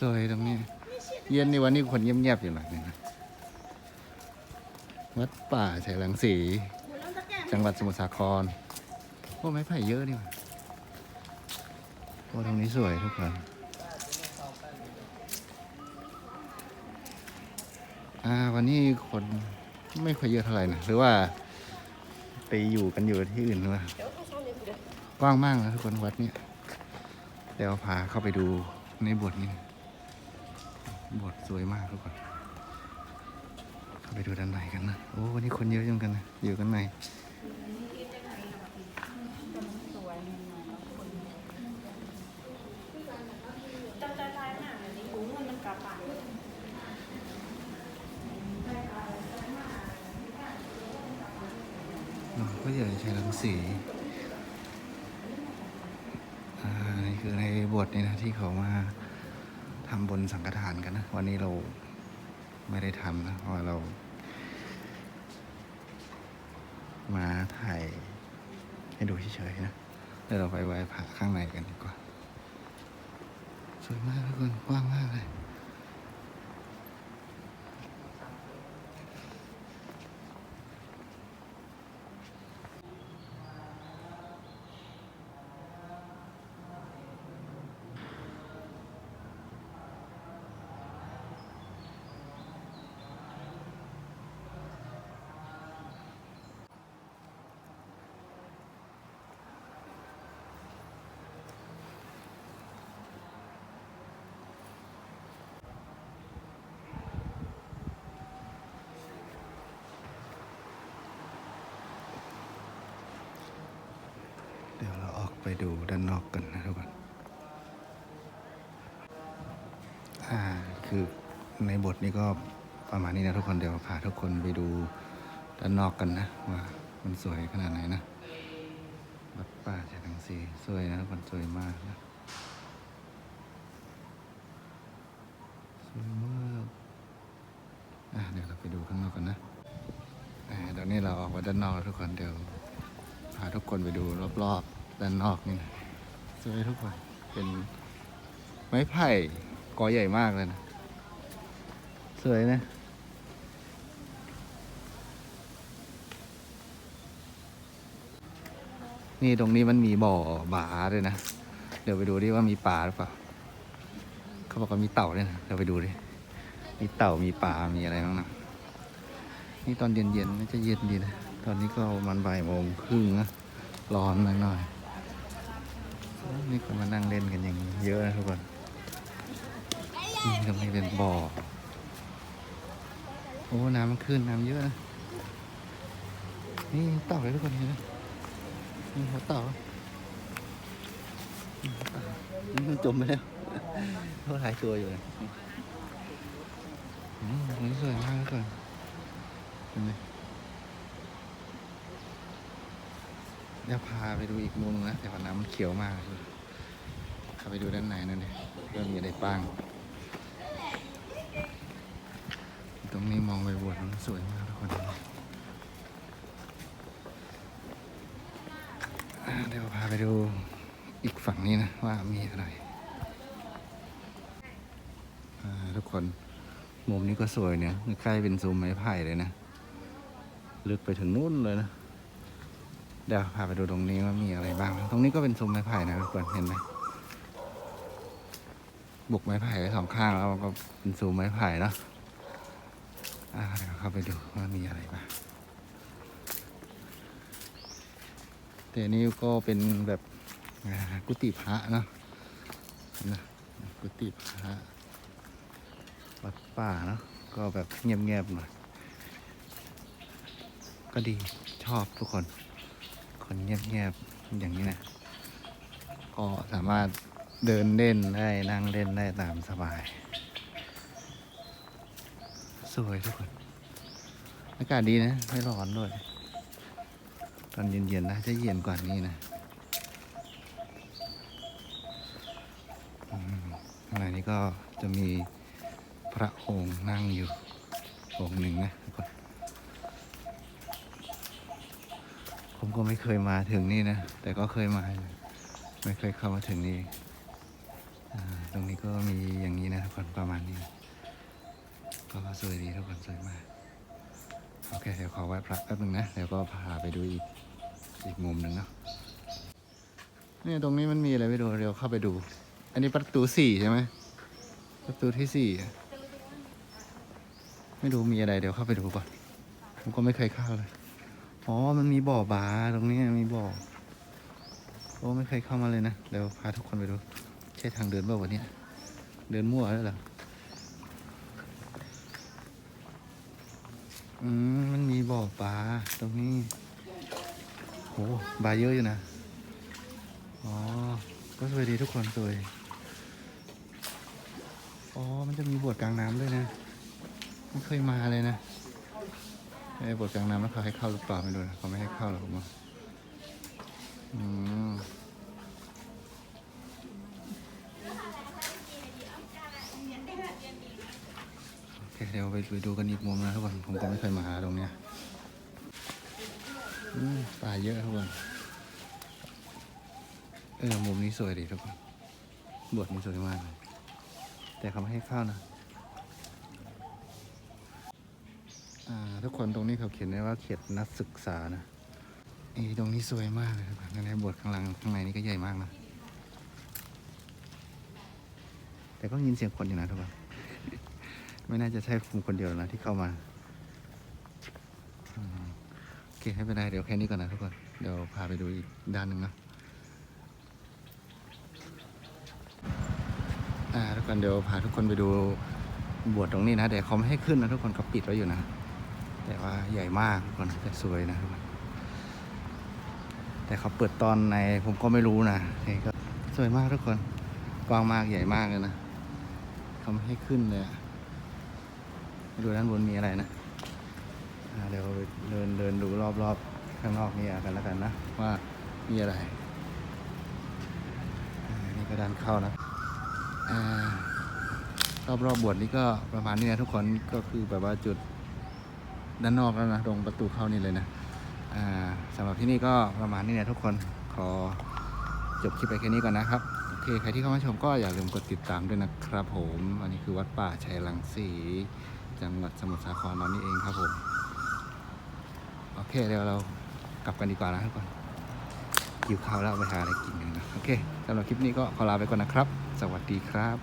สวยตรงนี้ เย็นในวันนี้คนเงียบๆอยู่หน่อยนึงนะวัดป่าไฉลังสี จังหวัดสมุทรสาครโอ้ไม้ไผ่เยอะนี่ว่าโอ้ตรงนี้สวยทุกคนอ่าวันนี้คนไม่ค่อยเยอะเท่าไหร่นะหรือว่า ไปอยู่กันอยู่ที่อื่นหรือเปล่ากว้างมากนะทุกคนวัดเนี่ย เดี๋ยวพาเข้าไปดูในบทนี้บทสวยมากทุกคนเข้าไปดูด้านในกันนะ โอ้วันนี้คนเยอะจังกันนะ อยู่กันในสวยมันหน่อยแล้วคนจำใจลายหนาเยหูมันมันกระปังหลวงพ่อใหญ่ชัยรังสี อ่า นี่ คือในบทนี้นะที่เขามาทำบนสังฆทานกันนะ วันนี้เราไม่ได้ทำนะเพราะเรา มาถ่ายให้ดูเฉยๆนะเดี๋ยวเราไปไหว้พระข้างในกันดีกว่า สวยมากทุกคนกว้างมากเลย ไปดูด้านนอกกันนะทุกคนอ่าคือในบทนี้ก็ประมาณนี้นะทุกคนเดี๋ยวพาทุกคนไปดูด้านนอกกันนะว่ามันสวยขนาดไหนนะวัดป่าชายทังสีสวยนะทุกคนสวยมากนะสวยมากอะเดี๋ยวเราไปดูข้างนอกกันนะอ่าเดี๋ยวนี้เราออกมาด้านนอกแล้วทุกคนเดี๋ยวพาทุกคนไปดูรอบๆ ด้านนอกนี่นะสวยทุกคนเป็นไม้ไผ่กอใหญ่มากเลยนะ สวยนะนี่ตรงนี้มันมีบ่อบาด้วยนะ เดี๋ยวไปดูดิว่ามีปลาหรือเปล่า เขาบอกว่ามีเต่าด้วยนะ เดี๋ยวไปดูดิ มีเต่ามีปลา มีอะไรบ้างนะ นี่ตอนเย็นๆน่าจะเย็นดีนะ ตอนนี้ก็ประมันบ่ายโมงครึ่งนะ ร้อนหน่อย นี่คนมานั่งเล่นกันอย่างเยอะนะทุกคนนี่ตรงนี้เป็นบ่อ โอ้ น้ำมันขึ้นน้ำเยอะนะนี่เต่าเลยทุกคนเห็นไหมนี่หัวเต่านี่หัวเต่านี่มันจมไปแล้วเขาหายตัวอยู่เลยนี้สวยมากทุกคนเห็นไหม เดี๋ยวพาไปดูอีกมุมนะแต่ว่าน้ำมันเขียวมากเลยข้าไปดูด้านในนั่นเลยเริ่มมีอะไรบ้าง ตรงนี้มองไปบนมันสวยมากทุกคนเดี๋ยวพาไปดูอีกฝั่งนี้นะ ว่ามีอะไรทุกคนมุมนี้ก็สวยเนี่ยใกล้เป็นซูมไม้ไผ่เลยนะ ลึกไปถึงนู่นเลยนะ เดี๋ยวพาไปดูตรงนี้ว่ามีอะไรบ้าง ตรงนี้ก็เป็นซุ้มไม้ไผ่นะทุกคนเห็นไหมบุกไม้ไผ่ไว้สองข้างแล้วก็เป็นซุ้มไม้ไผ่เนาะอ่าเดี๋ยวเข้าไปดูว่ามีอะไรบ้างแต่นี่ก็เป็นแบบกุฏิพระเนาะนะกุฏิพระวัดป่าเนาะก็แบบเงียบๆหน่อยก็ดีชอบทุกคน คนเงียบๆอย่างนี้นะ ก็สามารถเดินเล่นได้นั่งเล่นได้ตามสบาย สวยทุกคน อากาศดีนะ ไม่ร้อนด้วย ตอนเย็นๆนะจะเย็นกว่านี้นะอืมข้างในนี้ก็จะมีพระองค์นั่งอยู่องค์หนึ่งนะทุกคน ผมก็ไม่เคยมาถึงนี่นะ แต่ก็เคยมา ไม่เคยเข้ามาถึงนี่ตรงนี้ก็มีอย่างนี้นะทุกคนประมาณนี้ ก็สวยดีทุกคนสวยมาก โอเค เดี๋ยวขอไหว้พระแป๊บนึงนะเดี๋ยวก็พาไปดูอีกอีกมุมหนึ่งเนาะเนี่ยตรงนี้มันมีอะไรไม่รู้เดี๋ยวเข้าไปดู อันนี้ประตูสี่ใช่ไหมประตูที่สี่ไม่รู้มีอะไรเดี๋ยวเข้าไปดูก่อนผมก็ไม่เคยเข้าเลย อ๋อ มันมีบ่อบาตรงนี้มีบ่อ โอ้ไม่เคยเข้ามาเลยนะ เดี๋ยวพาทุกคนไปดู ใช่ทางเดินเปล่าวะเนี่ยเดินมั่วแล้วเหรอ อืม มันมีบ่อปลาตรงนี้โหปลาเยอะอยู่นะ อ๋อ ก็สวยดีทุกคนสวย อ๋อ มันจะมีบวชกลางน้ำด้วยนะ ไม่เคยมาเลยนะ ไอ้บวชกลางน้ำแล้วเขาให้เข้าหรือเปล่าไม่รู้นะเขาไม่ให้เข้าหรอกผมว่าอืมโอเคเดี๋ยวไปไปดูกันอีกมุมนะทุกคนผมก็ไม่เคยมาหาตรงเนี้ยอืมป่าเยอะทุกคนเออมุมนี้สวยดีทุกคนบทนี้สวยมากเลยแต่เขาไม่ให้เข้านะ อ่า ทุกคนตรงนี้เขาเขียนไว้ว่าเขตนักศึกษานะเอ้ตรงนี้สวยมากเลยทุกคนในบทข้างหลังข้างในนี่ก็ใหญ่มากนะ แต่ก็ยินเสียงคนอยู่นะทุกคนไม่น่าจะใช่ผมคนเดียวนะที่เข้ามาโอเคไม่เป็นไรเดี๋ยวแค่นี้ก่อนนะทุกคน เดี๋ยวพาไปดูอีกด้านหนึ่งนะอ่าทุกคนเดี๋ยวพาทุกคนไปดูบวชตรงนี้นะแต่เขาไม่ให้ขึ้นนะทุกคนเขาปิดไว้อยู่นะ แต่ว่าใหญ่มากทุกคนแต่สวยนะทุกคนแต่เขาเปิดตอนในผมก็ไม่รู้นะนี่ก็สวยมากทุกคน กว้างมากใหญ่มากเลยนะเขาไม่ให้ขึ้นเลยอะดูด้านบนมีอะไรนะเดี๋ยวเดินเดินดูรอบๆข้างนอกนี่กันแล้วกันนะ ว่ามีอะไรนี่ก็ด้านเข้านะอรอบๆบบวชนี่ก็ประมาณนี้นะทุกคนก็คือแบบว่าจุด ด้านนอกแล้วนะตรงประตูเข้านี่เลยนะสำหรับที่นี่ก็ประมาณนี้นะทุกคนขอจบคลิปไปแค่นี้ก่อนนะครับ โอเค ใครที่เข้ามาชมก็อย่าลืมกดติดตามด้วยนะครับผม อันนี้คือวัดป่าชัยรังสีจังหวัดสมุทรสาครเรานี่เองครับผม โอเคเดี๋ยวเรากลับกันดีกว่านะทุกคนหิวข้าวแล้วไปหาอะไรกินกันนะ โอเคสำหรับคลิปนี้ก็ขอลาไปก่อนนะครับ สวัสดีครับ